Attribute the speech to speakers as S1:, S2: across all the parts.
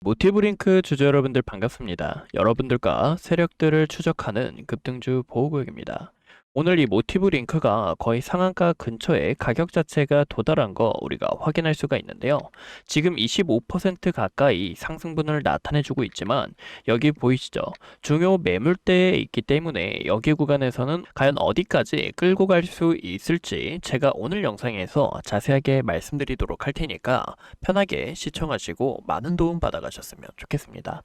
S1: 모티브 링크 주주 여러분들 반갑습니다. 여러분들과 세력들을 추적하는 급등주 보호구역입니다. 오늘 이 모티브 링크가 거의 상한가 근처에 가격 자체가 도달한 거 우리가 확인할 수가 있는데요. 지금 25% 가까이 상승분을 나타내주고 있지만 여기 보이시죠? 중요 매물대에 있기 때문에 여기 구간에서는 과연 어디까지 끌고 갈 수 있을지 제가 오늘 영상에서 자세하게 말씀드리도록 할 테니까 편하게 시청하시고 많은 도움 받아가셨으면 좋겠습니다.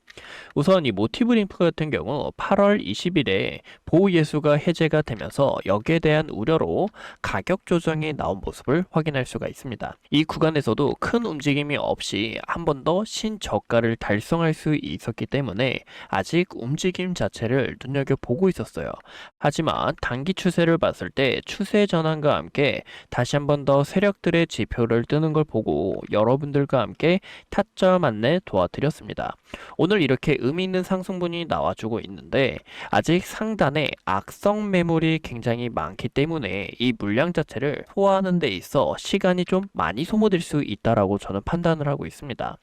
S1: 우선 이 모티브 링크 같은 경우 8월 20일에 보호 예수가 해제가 되면서 여기에 대한 우려로 가격 조정이 나온 모습을 확인할 수가 있습니다. 이 구간에서도 큰 움직임이 없이 한 번 더 신저가를 달성할 수 있었기 때문에 아직 움직임 자체를 눈여겨보고 있었어요. 하지만 단기 추세를 봤을 때 추세 전환과 함께 다시 한 번 더 세력들의 지표를 뜨는 걸 보고 여러분들과 함께 타점 안내 도와드렸습니다. 오늘 이렇게 의미 있는 상승분이 나와주고 있는데 아직 상단에 악성 매물이 굉장히 많기 때문에 이 물량 자체를 소화하는 데 있어 시간이 좀 많이 소모될 수 있다라고 저는 판단을 하고 있습니다.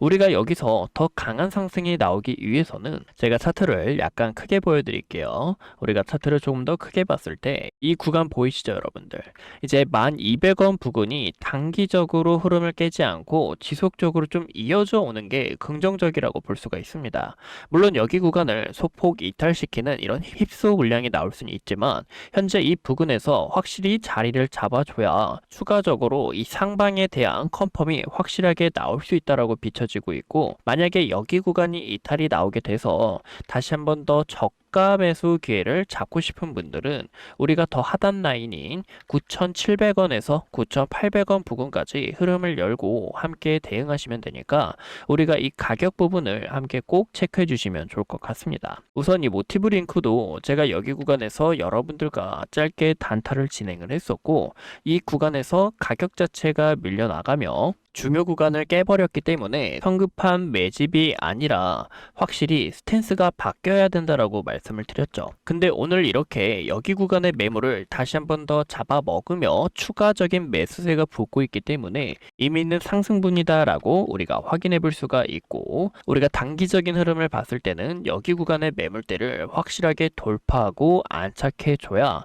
S1: 우리가 여기서 더 강한 상승이 나오기 위해서는 제가 차트를 약간 크게 보여드릴게요. 우리가 차트를 조금 더 크게 봤을 때 이 구간 보이시죠 여러분들 이제 1200원 부근이 단기적으로 흐름을 깨지 않고 지속적으로 좀 이어져 오는 게 긍정적이라고 볼 수가 있습니다. 물론 여기 구간을 소폭 이탈시키는 이런 힙소 물량이 나올 수는 있지만 현재 이 부근에서 확실히 자리를 잡아줘야 추가적으로 이 상방에 대한 컨펌이 확실하게 나올 수 있다라고 비춰지고 있고 만약에 여기 구간이 이탈이 나오게 돼서 다시 한번 더 저가 매수 기회를 잡고 싶은 분들은 우리가 더 하단 라인인 9,700원에서 9,800원 부근까지 흐름을 열고 함께 대응하시면 되니까 우리가 이 가격 부분을 함께 꼭 체크해 주시면 좋을 것 같습니다. 우선 이 모티브 링크도 제가 여기 구간에서 여러분들과 짧게 단타를 진행을 했었고 이 구간에서 가격 자체가 밀려나가며 중요 구간을 깨버렸기 때문에 성급한 매집이 아니라 확실히 스탠스가 바뀌어야 된다라고 말씀을 드렸죠. 근데 오늘 이렇게 여기 구간의 매물을 다시 한 번 더 잡아 먹으며 추가적인 매수세가 붙고 있기 때문에 이미 있는 상승분이다라고 우리가 확인해 볼 수가 있고 우리가 단기적인 흐름을 봤을 때는 여기 구간의 매물대를 확실하게 돌파하고 안착해 줘야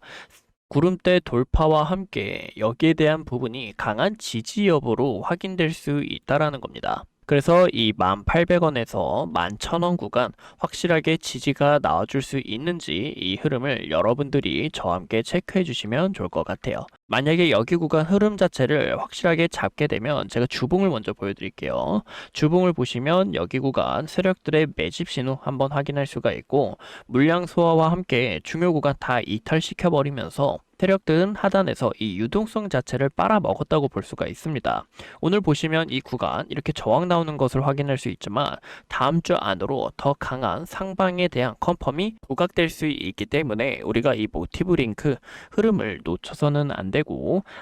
S1: 구름대 돌파와 함께 여기에 대한 부분이 강한 지지 여부로 확인될 수 있다라는 겁니다. 그래서 이 1,800원에서 11,000원 구간 확실하게 지지가 나와줄 수 있는지 이 흐름을 여러분들이 저와 함께 체크해 주시면 좋을 것 같아요. 만약에 여기 구간 흐름 자체를 확실하게 잡게 되면 제가 주봉을 먼저 보여드릴게요. 주봉을 보시면 여기 구간 세력들의 매집 신호 한번 확인할 수가 있고 물량 소화와 함께 중요 구간 다 이탈시켜 버리면서 세력들은 하단에서 이 유동성 자체를 빨아먹었다고 볼 수가 있습니다. 오늘 보시면 이 구간 이렇게 저항 나오는 것을 확인할 수 있지만 다음 주 안으로 더 강한 상방에 대한 컨펌이 부각될 수 있기 때문에 우리가 이 모티브 링크 흐름을 놓쳐서는 안 되고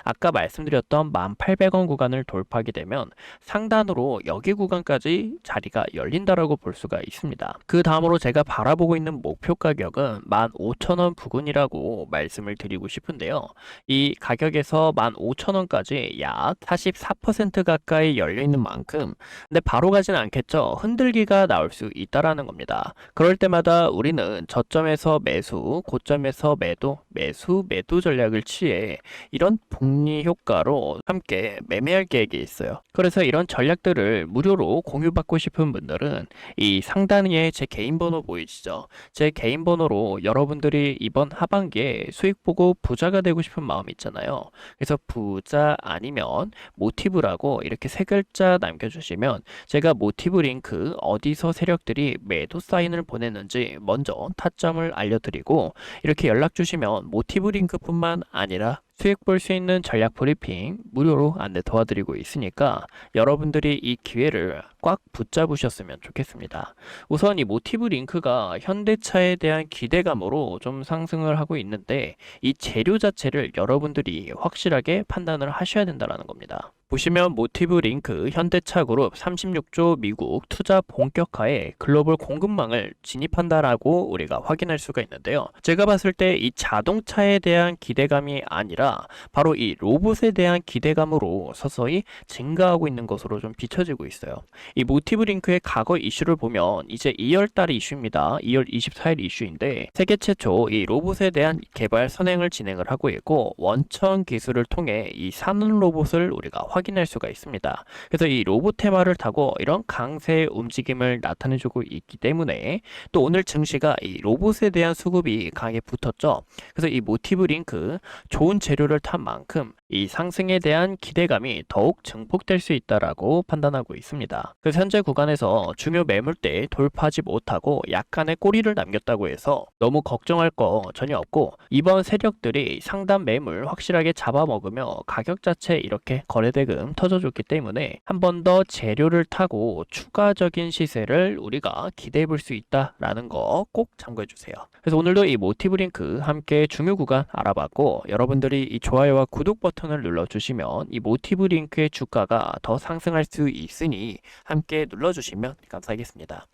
S1: 아까 말씀드렸던 1800원 구간을 돌파하게 되면 상단으로 여기 구간까지 자리가 열린다라고 볼 수가 있습니다. 그 다음으로 제가 바라보고 있는 목표 가격은 15,000원 부근이라고 말씀을 드리고. 싶은데요. 이 가격에서 15,000원까지 약 44% 가까이 열려 있는 만큼 근데 바로 가진 않겠죠. 흔들기가 나올 수 있다라는 겁니다. 그럴 때마다 우리는 저점에서 매수, 고점에서 매도, 매수, 매도 전략을 취해 이런 복리 효과로 함께 매매할 계획이 있어요. 그래서 이런 전략들을 무료로 공유받고 싶은 분들은 이 상단에 제 개인 번호 보이시죠? 제 개인 번호로 여러분들이 이번 하반기에 수익 보고 부자가 되고 싶은 마음이 있잖아요. 그래서 부자 아니면 모티브라고 이렇게 세 글자 남겨주시면 제가 모티브 링크 어디서 세력들이 매도 사인을 보냈는지 먼저 타점을 알려드리고 이렇게 연락 주시면 모티브 링크뿐만 아니라 수익 볼 수 있는 전략 브리핑 무료로 안내 도와드리고 있으니까 여러분들이 이 기회를 꽉 붙잡으셨으면 좋겠습니다. 우선 이 모티브 링크가 현대차에 대한 기대감으로 좀 상승을 하고 있는데 이 재료 자체를 여러분들이 확실하게 판단을 하셔야 된다는 겁니다.
S2: 보시면 모티브 링크 현대차 그룹 36조 미국 투자 본격화에 글로벌 공급망을 진입한다라고 우리가 확인할 수가 있는데요. 제가 봤을 때 이 자동차에 대한 기대감이 아니라 바로 이 로봇에 대한 기대감으로 서서히 증가하고 있는 것으로 좀 비춰지고 있어요. 이 모티브 링크의 과거 이슈를 보면 이제 2월 달의 이슈입니다. 2월 24일 이슈인데 세계 최초 이 로봇에 대한 개발 선행을 진행을 하고 있고 원천 기술을 통해 이 사는 로봇을 우리가 확 인할 수가 있습니다. 그래서 이 로봇 테마를 타고 이런 강세 움직임을 나타내주고 있기 때문에 또 오늘 증시가 이 로봇에 대한 수급이 강하게 붙었죠. 그래서 이 모티브 링크 좋은 재료를 탄 만큼 이 상승에 대한 기대감이 더욱 증폭될 수 있다라고 판단하고 있습니다. 그래서 현재 구간에서 중요 매물대 돌파하지 못하고 약간의 꼬리를 남겼다고 해서 너무 걱정할 거 전혀 없고 이번 세력들이 상단 매물 확실하게 잡아먹으며 가격 자체 이렇게 거래대금 터져줬기 때문에 한 번 더 재료를 타고 추가적인 시세를 우리가 기대해 볼 수 있다라는 거 꼭 참고해 주세요. 그래서 오늘도 이 모티브 링크 함께 중요 구간 알아봤고 여러분들이 이 좋아요와 구독 버튼 을 눌러주시면 이 모티브 링크의 주가가 더 상승할 수 있으니 함께 눌러주시면 감사하겠습니다.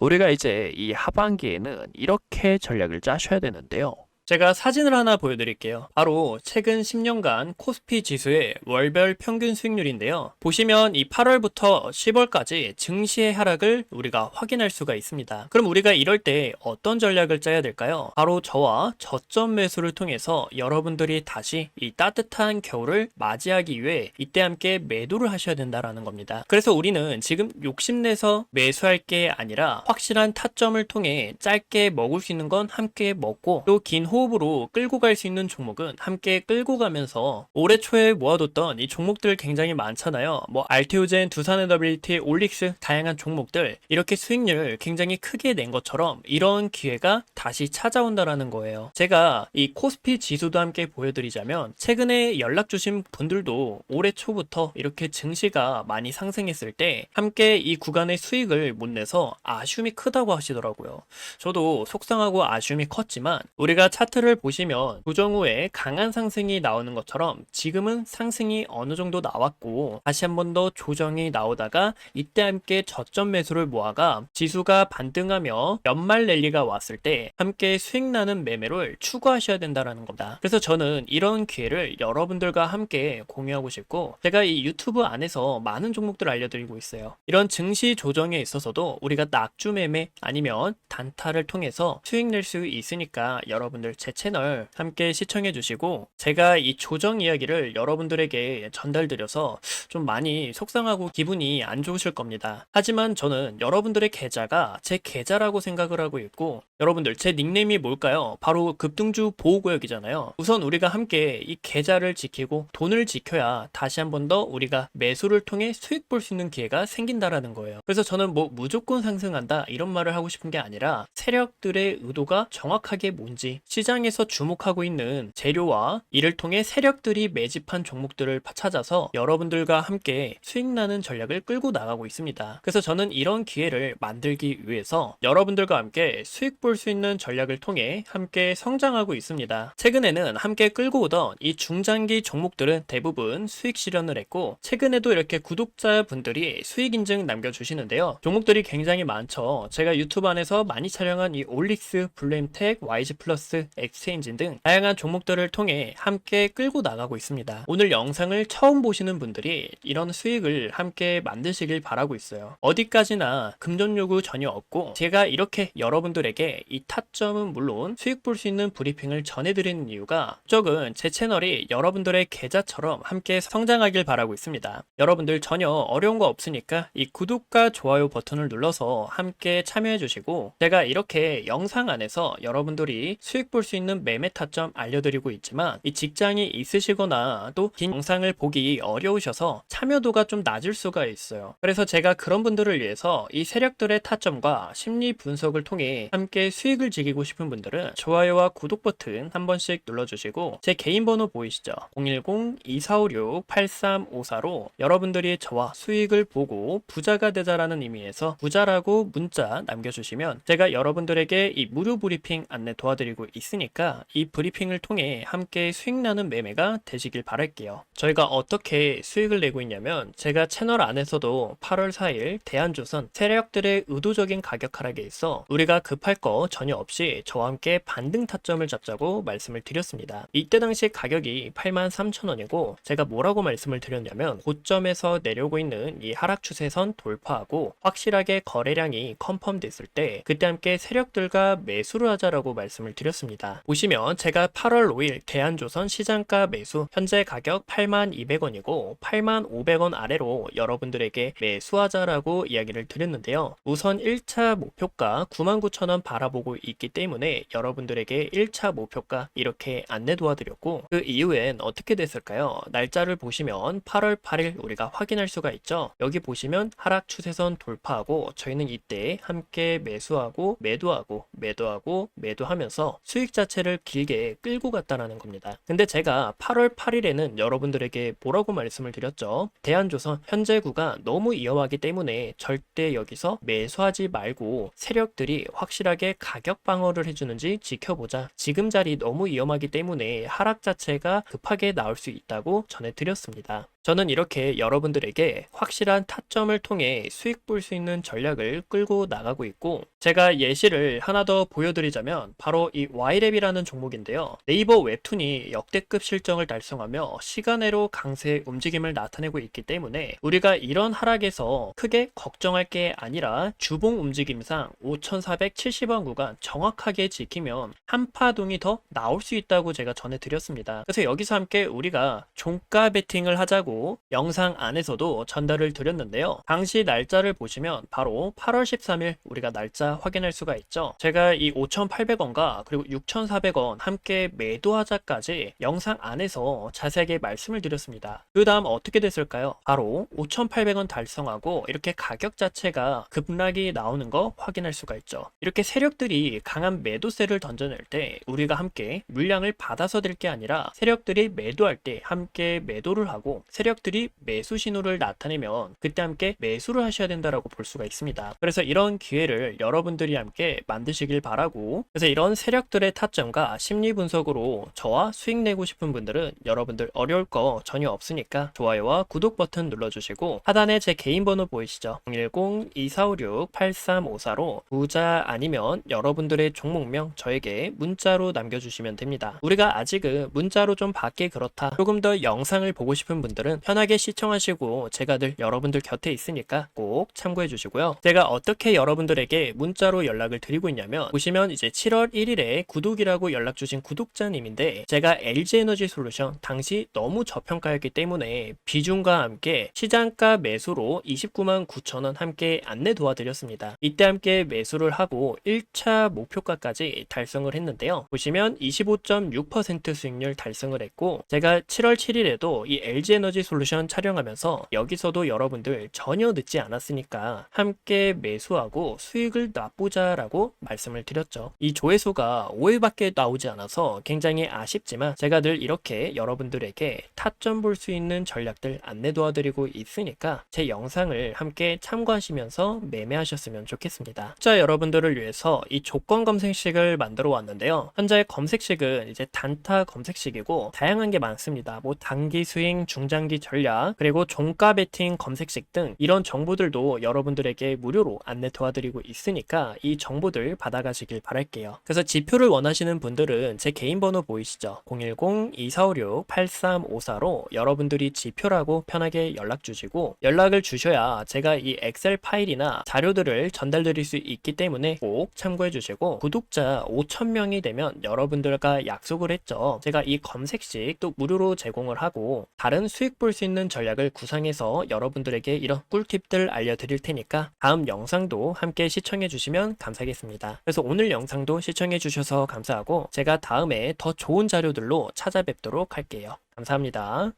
S2: 우리가 이제 이 하반기에는 이렇게 전략을 짜셔야 되는데요. 제가 사진을 하나 보여드릴게요. 바로 최근 10년간 코스피 지수의 월별 평균 수익률인데요. 보시면 이 8월부터 10월까지 증시의 하락을 우리가 확인할 수가 있습니다. 그럼 우리가 이럴 때 어떤 전략을 짜야 될까요? 바로 저와 저점 매수를 통해서 여러분들이 다시 이 따뜻한 겨울을 맞이하기 위해 이때 함께 매도를 하셔야 된다라는 겁니다. 그래서 우리는 지금 욕심내서 매수할 게 아니라 확실한 타점을 통해 짧게 먹을 수 있는 건 함께 먹고 또긴 호흡으로 끌고 갈 수 있는 종목은 함께 끌고 가면서 올해 초에 모아뒀던 이 종목들 굉장히 많잖아요. 뭐 알테오젠, 두산에너빌리티, 올릭스 다양한 종목들 이렇게 수익률 굉장히 크게 낸 것처럼 이런 기회가 다시 찾아온다라는 거예요. 제가 이 코스피 지수도 함께 보여드리자면 최근에 연락 주신 분들도 올해 초부터 이렇게 증시가 많이 상승했을 때 함께 이 구간의 수익을 못 내서 아쉬움이 크다고 하시더라고요. 저도 속상하고 아쉬움이 컸지만 우리가 차트를 보시면 조정 후에 강한 상승이 나오는 것처럼 지금은 상승이 어느 정도 나왔고 다시 한 번 더 조정이 나오다가 이때 함께 저점 매수를 모아가 지수가 반등하며 연말 랠리가 왔을 때 함께 수익 나는 매매를 추구하셔야 된다라는 겁니다. 그래서 저는 이런 기회를 여러분들과 함께 공유하고 싶고 제가 이 유튜브 안에서 많은 종목들 알려드리고 있어요. 이런 증시 조정에 있어서도 우리가 낙주 매매 아니면 단타를 통해서 수익 낼 수 있으니까 여러분들 제 채널 함께 시청해 주시고 제가 이 조정 이야기를 여러분들에게 전달드려서 좀 많이 속상하고 기분이 안 좋으실 겁니다. 하지만 저는 여러분들의 계좌가 제 계좌라고 생각을 하고 있고 여러분들 제 닉네임이 뭘까요? 바로 급등주 보호구역이잖아요. 우선 우리가 함께 이 계좌를 지키고 돈을 지켜야 다시 한 번 더 우리가 매수를 통해 수익 볼 수 있는 기회가 생긴다라는 거예요. 그래서 저는 뭐 무조건 상승한다 이런 말을 하고 싶은 게 아니라 세력들의 의도가 정확하게 뭔지 시장에서 주목하고 있는 재료와 이를 통해 세력들이 매집한 종목들을 찾아서 여러분들과 함께 수익 나는 전략을 끌고 나가고 있습니다. 그래서 저는 이런 기회를 만들기 위해서 여러분들과 함께 수익 볼수 있는 전략을 통해 함께 성장하고 있습니다. 최근에는 함께 끌고 오던 이 중장기 종목들은 대부분 수익 실현을 했고 최근에도 이렇게 구독자분들이 수익 인증 남겨주시는데요. 종목들이 굉장히 많죠. 제가 유튜브 안에서 많이 촬영한 이 올릭스, 블루엠텍, YG 플러스, 엑스체인지 등 다양한 종목들을 통해 함께 끌고 나가고 있습니다. 오늘 영상을 처음 보시는 분들이 이런 수익을 함께 만드시길 바라고 있어요. 어디까지나 금전 요구 전혀 없고 제가 이렇게 여러분들에게 이 타점은 물론 수익 볼 수 있는 브리핑을 전해드리는 이유가 쪽은 제 채널이 여러분들의 계좌처럼 함께 성장하길 바라고 있습니다. 여러분들 전혀 어려운 거 없으니까 이 구독과 좋아요 버튼을 눌러서 함께 참여해 주시고 제가 이렇게 영상 안에서 여러분들이 수익 볼 수 있는 매매 타점 알려드리고 있지만 이 직장이 있으시거나 또 긴 영상을 보기 어려우셔서 참여도가 좀 낮을 수가 있어요. 그래서 제가 그런 분들을 위해서 이 세력들의 타점과 심리 분석을 통해 함께 함께 수익을 즐기고 싶은 분들은 좋아요와 구독 버튼 한 번씩 눌러주시고 제 개인 번호 보이시죠? 010-2456-8354로 여러분들이 저와 수익을 보고 부자가 되자라는 의미에서 부자라고 문자 남겨주시면 제가 여러분들에게 이 무료 브리핑 안내 도와드리고 있으니까 이 브리핑을 통해 함께 수익 나는 매매가 되시길 바랄게요. 저희가 어떻게 수익을 내고 있냐면 제가 채널 안에서도 8월 4일 대한조선 세력들의 의도적인 가격 하락에 있어 우리가 급할 거 전혀 없이 저와 함께 반등 타점을 잡자고 말씀을 드렸습니다. 이때 당시 가격이 83,000원이고 제가 뭐라고 말씀을 드렸냐면 고점에서 내려오고 있는 이 하락 추세선 돌파하고 확실하게 거래량이 컨펌 됐을 때 그때 함께 세력들과 매수를 하자라고 말씀을 드렸습니다. 보시면 제가 8월 5일 대한조선 시장가 매수 현재 가격 82,200원이고 85,500원 아래로 여러분들에게 매수하자라고 이야기를 드렸는데요. 우선 1차 목표가 99,000원 바라 보고 있기 때문에 여러분들에게 1차 목표가 이렇게 안내 도와드렸고 그 이후엔 어떻게 됐을까요? 날짜를 보시면 8월 8일 우리가 확인할 수가 있죠. 여기 보시면 하락 추세선 돌파하고 저희는 이때 함께 매수하고 매도하고 매도하고 매도하면서 수익 자체를 길게 끌고 갔다라는 겁니다. 근데 제가 8월 8일에는 여러분들에게 뭐라고 말씀을 드렸죠? 대한조선 현재 구가 너무 위험하기 때문에 절대 여기서 매수하지 말고 세력들이 확실하게 가격 방어를 해주는지 지켜보자. 지금 자리 너무 위험하기 때문에 하락 자체가 급하게 나올 수 있다고 전해드렸습니다. 저는 이렇게 여러분들에게 확실한 타점을 통해 수익 볼 수 있는 전략을 끌고 나가고 있고 제가 예시를 하나 더 보여드리자면 바로 이 Y랩이라는 종목인데요. 네이버 웹툰이 역대급 실적을 달성하며 시간외로 강세 움직임을 나타내고 있기 때문에 우리가 이런 하락에서 크게 걱정할 게 아니라 주봉 움직임상 5,470원 구간 정확하게 지키면 한파동이 더 나올 수 있다고 제가 전해드렸습니다. 그래서 여기서 함께 우리가 종가 베팅을 하자고 영상 안에서도 전달을 드렸는데요. 당시 날짜를 보시면 바로 8월 13일 우리가 날짜 확인할 수가 있죠. 제가 이 5,800원과 그리고 6,400원 함께 매도하자까지 영상 안에서 자세하게 말씀을 드렸습니다. 그 다음 어떻게 됐을까요? 바로 5,800원 달성하고 이렇게 가격 자체가 급락이 나오는 거 확인할 수가 있죠. 이렇게 세력들이 강한 매도세를 던져낼 때 우리가 함께 물량을 받아서 될게 아니라 세력들이 매도할 때 함께 매도를 하고 세 력들이 매수 신호를 나타내면 그때 함께 매수를 하셔야 된다라고 볼 수가 있습니다. 그래서 이런 기회를 여러분들이 함께 만드시길 바라고 그래서 이런 세력들의 타점과 심리 분석으로 저와 수익 내고 싶은 분들은 여러분들 어려울 거 전혀 없으니까 좋아요와 구독 버튼 눌러주시고 하단에 제 개인 번호 보이시죠? 010-2456-8354로 부자 아니면 여러분들의 종목명 저에게 문자로 남겨주시면 됩니다. 우리가 아직은 문자로 좀 받기 그렇다. 조금 더 영상을 보고 싶은 분들은 편하게 시청하시고 제가 늘 여러분들 곁에 있으니까 꼭 참고해 주시고요. 제가 어떻게 여러분들에게 문자로 연락을 드리고 있냐면 보시면 이제 7월 1일에 구독이라고 연락 주신 구독자님인데 제가 LG에너지 솔루션 당시 너무 저평가였기 때문에 비중과 함께 시장가 매수로 29만 9천원 함께 안내 도와드렸습니다. 이때 함께 매수를 하고 1차 목표가까지 달성을 했는데요. 보시면 25.6% 수익률 달성을 했고 제가 7월 7일에도 이 LG에너지 솔루션 촬영하면서 여기서도 여러분들 전혀 늦지 않았으니까 함께 매수하고 수익을 놔보자라고 말씀을 드렸죠. 이 조회수가 5회밖에 나오지 않아서 굉장히 아쉽지만 제가 늘 이렇게 여러분들에게 타점 볼 수 있는 전략들 안내 도와드리고 있으니까 제 영상을 함께 참고하시면서 매매하셨으면 좋겠습니다. 자 여러분들을 위해서 이 조건 검색식을 만들어 왔는데요. 현재 검색식은 이제 단타 검색식이고 다양한 게 많습니다. 뭐 단기 스윙, 중장 기 전략, 그리고 종가 베팅 검색식 등 이런 정보들도 여러분들에게 무료로 안내 도와드리고 있으니까 이 정보들 받아가시길 바랄게요. 그래서 지표를 원하시는 분들은 제 개인 번호 보이시죠? 010-2456-8354로 여러분들이 지표라고 편하게 연락 주시고 연락을 주셔야 제가 이 엑셀 파일이나 자료들을 전달드릴 수 있기 때문에 꼭 참고해 주시고 구독자 5,000명이 되면 여러분들과 약속을 했죠. 제가 이 검색식 또 무료로 제공을 하고 다른 수익 볼 수 있는 전략을 구상해서 여러분들에게 이런 꿀팁들 알려드릴 테니까 다음 영상도 함께 시청해 주시면 감사하겠습니다. 그래서 오늘 영상도 시청해 주셔서 감사하고 제가 다음에 더 좋은 자료들로 찾아뵙도록 할게요. 감사합니다.